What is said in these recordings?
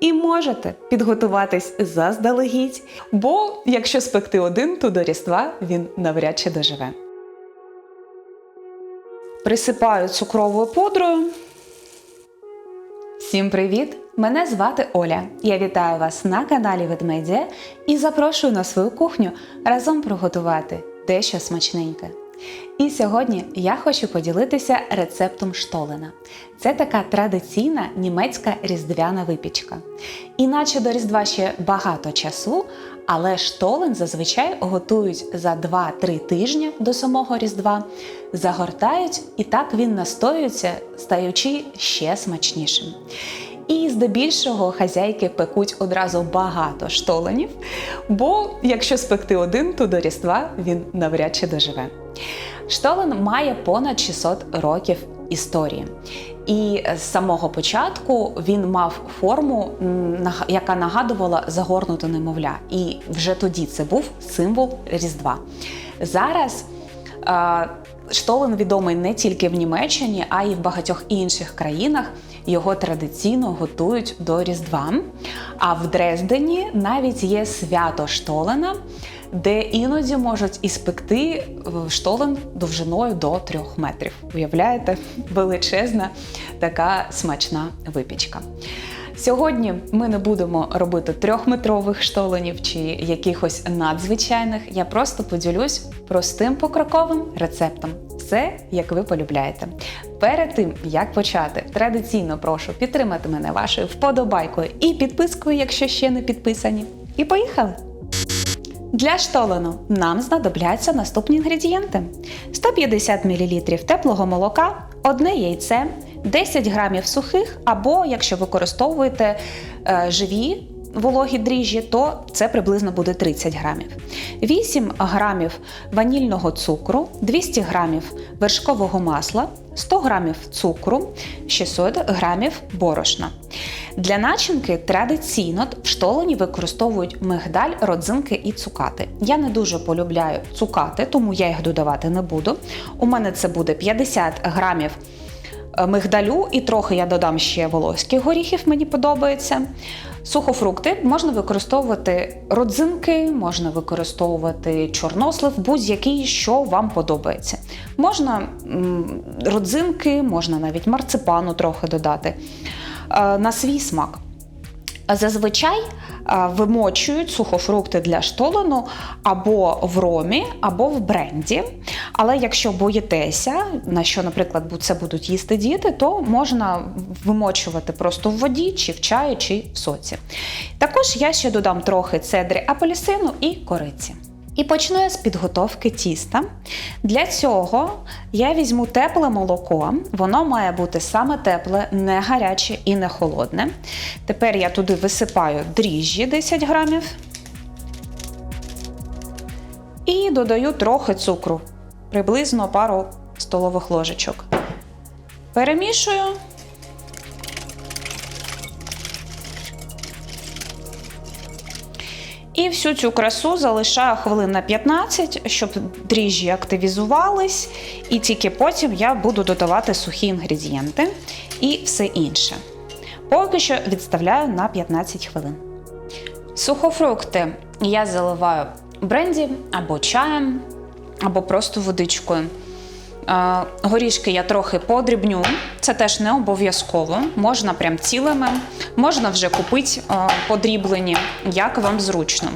І можете підготуватись заздалегідь, бо якщо спекти один, то до Різдва він навряд чи доживе. Присипаю цукровою пудрою. Всім привіт! Мене звати Оля. Я вітаю вас на каналі Ведмедія і запрошую на свою кухню разом приготувати дещо смачненьке. І сьогодні я хочу поділитися рецептом штолена. Це така традиційна німецька різдвяна випічка. Іначе до Різдва ще багато часу, але штолен зазвичай готують за 2-3 тижні до самого Різдва, загортають і так він настоюється, стаючи ще смачнішим. І здебільшого хазяйки пекуть одразу багато штоленів, бо якщо спекти один, то до Різдва він навряд чи доживе. Штолен має понад 600 років історії. І з самого початку він мав форму, яка нагадувала загорнуте немовля. І вже тоді це був символ Різдва. Зараз штолен відомий не тільки в Німеччині, а й в багатьох інших країнах. Його традиційно готують до Різдва. А в Дрездені навіть є свято штолена, де іноді можуть іспекти штолен довжиною до трьох метрів. Уявляєте, величезна така смачна випічка. Сьогодні ми не будемо робити трьохметрових штоленів чи якихось надзвичайних. Я просто поділюсь простим покроковим рецептом. Все, як ви полюбляєте. Перед тим як почати, традиційно прошу підтримати мене вашою вподобайкою і підпискою, якщо ще не підписані. І поїхали! Для штолену нам знадобляться наступні інгредієнти: 150 мл теплого молока, одне яйце, 10 грамів сухих, або якщо використовуєте е, живі вологі дріжджі, то це приблизно буде 30 грамів. 8 грамів ванільного цукру, 200 грамів вершкового масла, 100 грамів цукру, 600 грамів борошна. Для начинки традиційно в штолені використовують мигдаль, родзинки і цукати. Я не дуже полюбляю цукати, тому я їх додавати не буду. У мене це буде 50 грамів Е, мигдалю, і трохи я додам ще волоських горіхів, мені подобається. Сухофрукти можна використовувати родзинки, можна використовувати чорнослив, будь-який, що вам подобається. Можна родзинки, можна навіть марципану трохи додати е, на свій смак. Зазвичай вимочують сухофрукти для штолену або в ромі, або в бренді. Але якщо боїтеся, на що, наприклад, це будуть їсти діти, то можна вимочувати просто в воді, чи в чаї, чи в соці. Також я ще додам трохи цедри апельсину і кориці. І почну я з підготовки тіста. Для цього я візьму тепле молоко, воно має бути саме тепле, не гаряче і не холодне. Тепер я туди висипаю дріжджі 10 грамів і додаю трохи цукру, приблизно пару столових ложечок. Перемішую. І всю цю красу залишаю хвилин на 15, щоб дріжджі активізувались, і тільки потім я буду додавати сухі інгредієнти і все інше. Поки що відставляю на 15 хвилин. Сухофрукти я заливаю бренді або чаєм, або просто водичкою. Горішки я трохи подрібню, це теж не обов'язково. Можна прям цілими, можна вже купити подріблені, як вам зручно.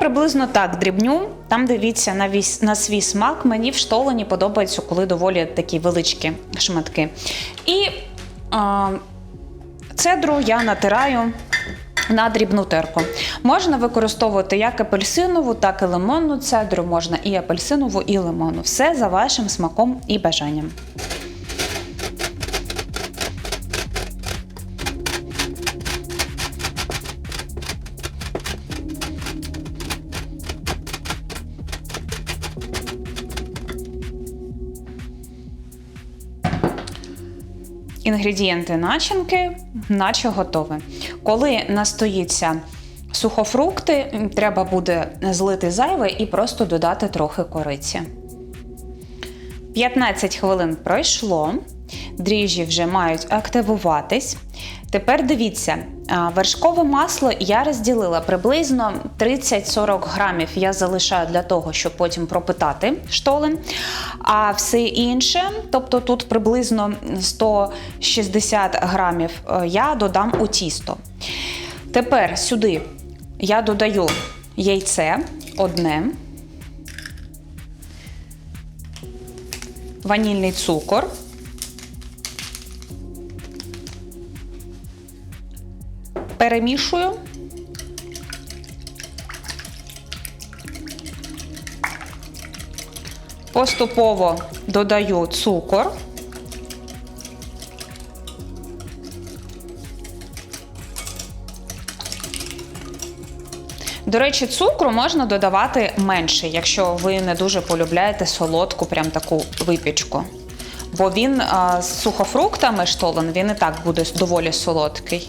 Приблизно так дрібню. Там дивіться на вісь, на свій смак. Мені в штолені подобається, коли доволі такі величкі шматки. І а, цедру я натираю на дрібну терку. Можна використовувати як апельсинову, так і лимонну цедру, можна і апельсинову, і лимонну. Все за вашим смаком і бажанням. Інгредієнти начинки, наче готове. Коли настоїться сухофрукти, треба буде злити зайве і просто додати трохи кориці. 15 хвилин пройшло, дріжджі вже мають активуватись. Тепер дивіться, вершкове масло я розділила приблизно 30-40 грамів. Я залишаю для того, щоб потім пропитати штоли. А все інше, тобто тут приблизно 160 грамів, е, я додам у тісто. Тепер сюди я додаю яйце одне. ванільний цукор. Перемішую. Поступово додаю цукор. До речі, цукру можна додавати менше, якщо ви не дуже полюбляєте солодку, прям таку випічку. Бо він а, з сухофруктами штолен, він і так буде доволі солодкий.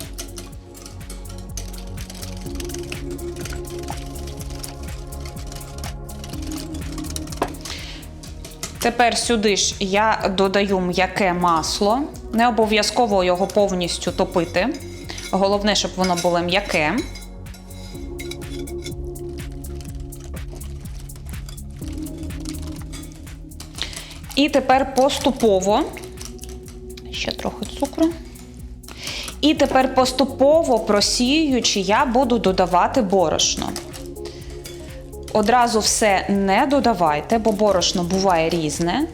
Тепер сюди ж я додаю м'яке масло. Не обов'язково його повністю топити. Головне, щоб воно було м'яке. І тепер поступово, ще трохи цукру. І тепер поступово просіюючи, я буду додавати борошно. Одразу все не додавайте, бо борошно буває різне.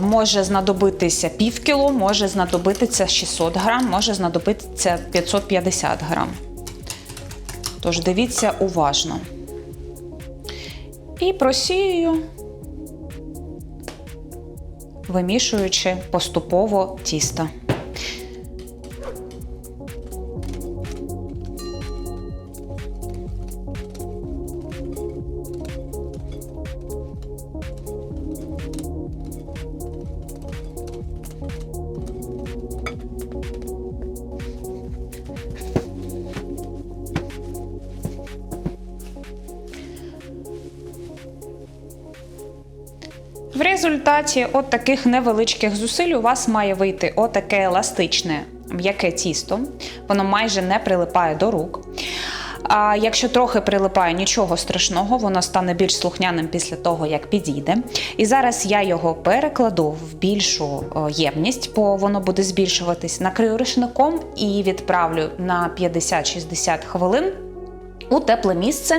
Може знадобитися пів кіло, може знадобитися 600 грам, може знадобитися 550 грам. Тож дивіться уважно. І просію вимішуючи поступово тісто. Результаті от таких невеличких зусиль у вас має вийти отаке еластичне м'яке тісто. Воно майже не прилипає до рук. А якщо трохи прилипає, нічого страшного, воно стане більш слухняним після того, як підійде. І зараз я його перекладу в більшу ємність, бо воно буде збільшуватись, накрию рушником і відправлю на 50-60 хвилин. У тепле місце,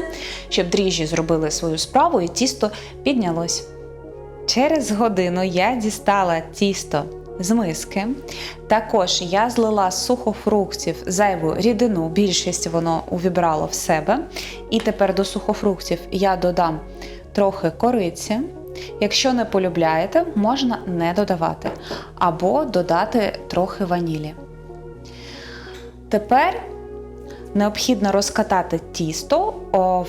щоб дріжджі зробили свою справу і тісто піднялось. Через годину я дістала тісто з миски. Також я злила сухофруктів зайву рідину, більшість воно увібрало в себе. І тепер до сухофруктів я додам трохи кориці. Якщо не полюбляєте, можна не додавати. Або додати трохи ванілі. Тепер необхідно розкатати тісто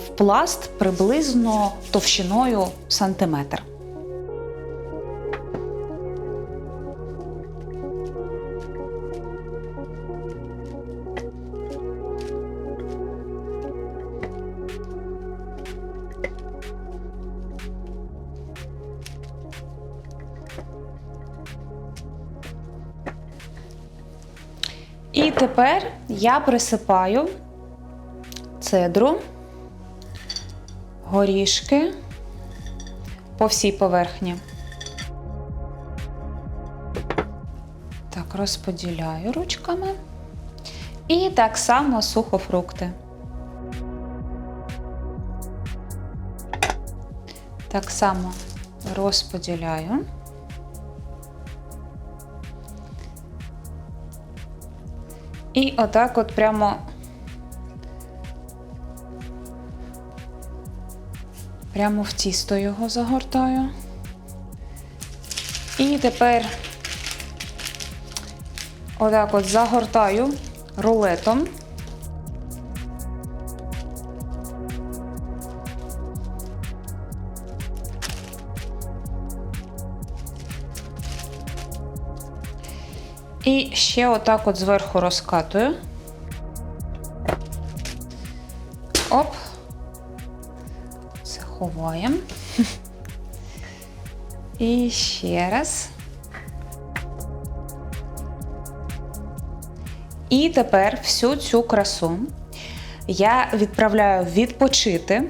в пласт приблизно товщиною сантиметр. Тепер я присипаю цедру, горішки по всій поверхні. Так, розподіляю ручками. І так само сухофрукти. Так само розподіляю. І отак от прямо прямо в тісто його загортаю. І тепер отак от загортаю рулетом. Ще отак от зверху розкатую. Оп. Це ховаємо. І ще раз. І тепер всю цю красу я відправляю відпочити,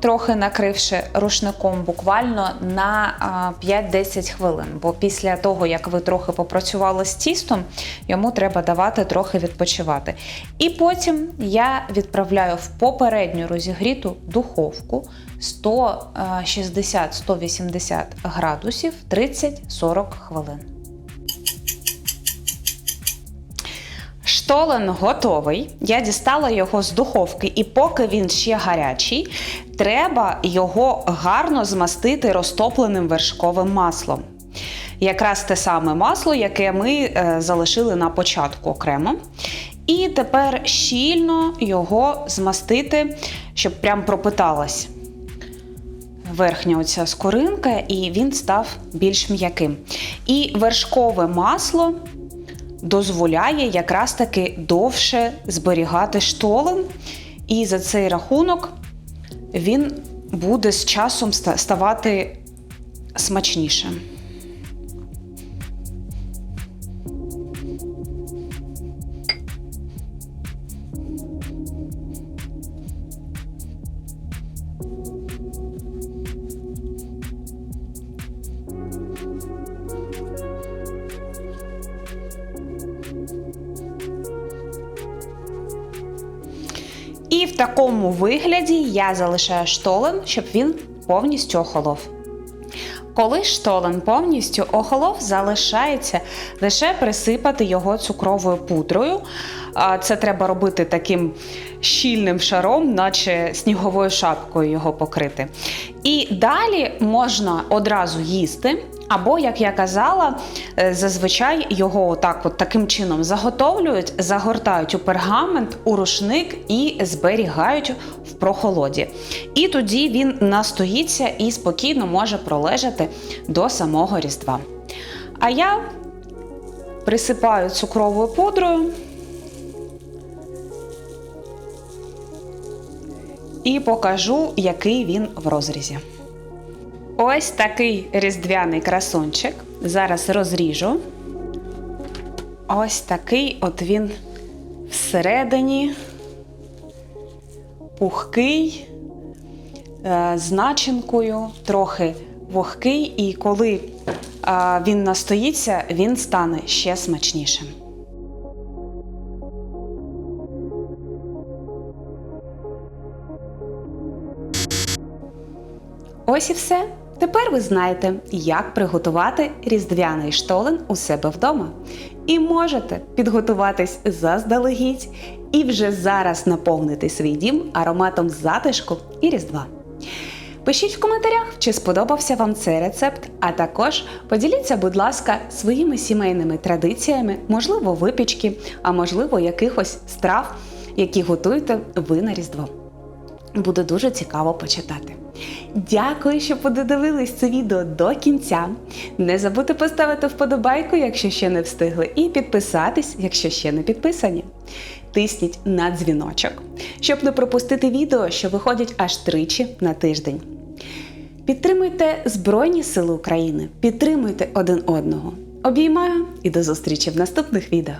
трохи накривши рушником буквально на 5-10 хвилин. Бо після того, як ви трохи попрацювали з тістом, йому треба давати трохи відпочивати. І потім я відправляю в попередню розігріту духовку 160-180 градусів 30-40 хвилин. Штолен готовий. Я дістала його з духовки, і поки він ще гарячий, треба його гарно змастити розтопленим вершковим маслом. Якраз те саме масло, яке ми е, залишили на початку окремо. І тепер щільно його змастити, щоб прям пропиталась верхня оця скоринка, і він став більш м'яким. І вершкове масло дозволяє якраз таки довше зберігати штолен, і за цей рахунок він буде з часом ставати смачнішим. Вигляді я залишаю штолен, щоб він повністю охолов. Коли штолен повністю охолов, залишається лише присипати його цукровою пудрою. Це треба робити таким щільним шаром, наче сніговою шапкою його покрити. І далі можна одразу їсти, або, як я казала, е, зазвичай його отак от таким чином заготовлюють, загортають у пергамент, у рушник і зберігають в прохолоді. І тоді він настоїться і спокійно може пролежати до самого Різдва. А я присипаю цукровою пудрою. І покажу, який він в розрізі. Ось такий різдвяний красунчик. Зараз розріжу. Ось такий от він всередині, пухкий, е, з начинкою, трохи вогкий, і коли він настоїться, він стане ще смачнішим. Ось і все. Тепер ви знаєте, як приготувати різдвяний штолен у себе вдома. І можете підготуватись заздалегідь і вже зараз наповнити свій дім ароматом затишку і різдва. Пишіть в коментарях, чи сподобався вам цей рецепт, а також поділіться, будь ласка, своїми сімейними традиціями, можливо, випічки, а можливо, якихось страв, які готуєте ви на Різдво. Буде дуже цікаво почитати. Дякую, що подивились це відео до кінця. Не забудьте поставити вподобайку, якщо ще не встигли, і підписатись, якщо ще не підписані. Тисніть на дзвіночок, щоб не пропустити відео, що виходять аж тричі на тиждень. Підтримуйте Збройні Сили України, підтримуйте один одного. Обіймаю і до зустрічі в наступних відео.